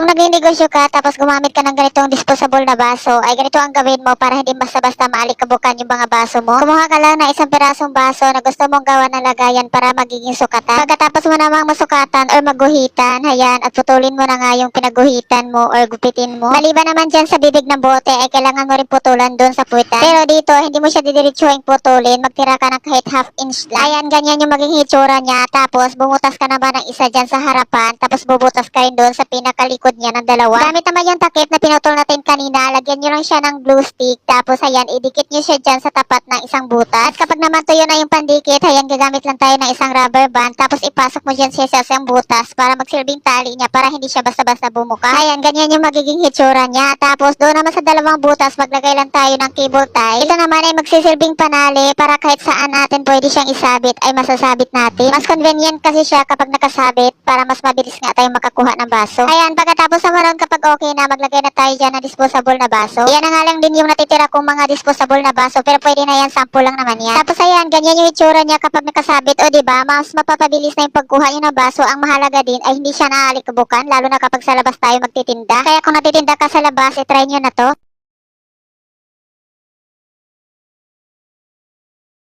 Kung naging-negosyo ka tapos gumamit ka ng ganitong disposable na baso, ay ganito ang gawin mo para hindi basta-basta maalikabukan yung mga baso mo. Kumuha ka lang ng isang pirasong baso na gusto mong gawa ng lagayan para magiging sukatan. Pagkatapos mo namang masukatan or maguhitan, hayan, at putulin mo na nga yung pinaguhitan mo or gupitin mo. Maliban naman dyan sa bibig ng bote, ay kailangan mo rin putulan doon sa puwitan. Pero dito, hindi mo siya didiretsuhin putulin, magtira ka ng kahit half inch lang. Ayan, ganyan yung maging hitsura niya. Tapos, bumutas ka naman ng isa dyan sa harapan, tapos bubutas ka rin doon sa pinakalikod niya ng dalawa. Gamit naman yung takip na pinutol natin kanina, lagyan nyo lang siya ng glue stick, tapos ayan, idikit nyo siya dyan sa tapat ng isang butas. At kapag naman tuyo na yung pandikit, ayan, gagamit lang tayo ng isang rubber band, tapos ipasok mo dyan siya sa isang butas para magsilbing tali niya para hindi siya basta-basta bumuka. Ayan, ganyan yung magiging hitsura niya. Tapos, doon naman sa dalawang butas, maglagay lang tayo ng cable tie. Ito naman ay magsisilbing panali para kahit saan natin pwede siyang isabit ay masasabit natin. Mas convenient kasi siya kapag nakasabit para mas mabilis nga tayong makakuha ng baso. Ayan, pagkatapos naman kapag okay na, maglagay na tayo dyan ng disposable na baso. Yan na nga lang din yung natitira kong mga disposable na baso pero pwede na yan, sample lang naman yan. Tapos ayan, ganyan yung itsura niya kapag nakasabit. O ba mas mapapabilis na yung pagkuha niyo ng baso. Ang mahalaga din ay hindi siya naaalikabukan lalo na kapag sa labas tayo magtitinda. Kaya kung natitinda ka sa labas, itry nyo na to.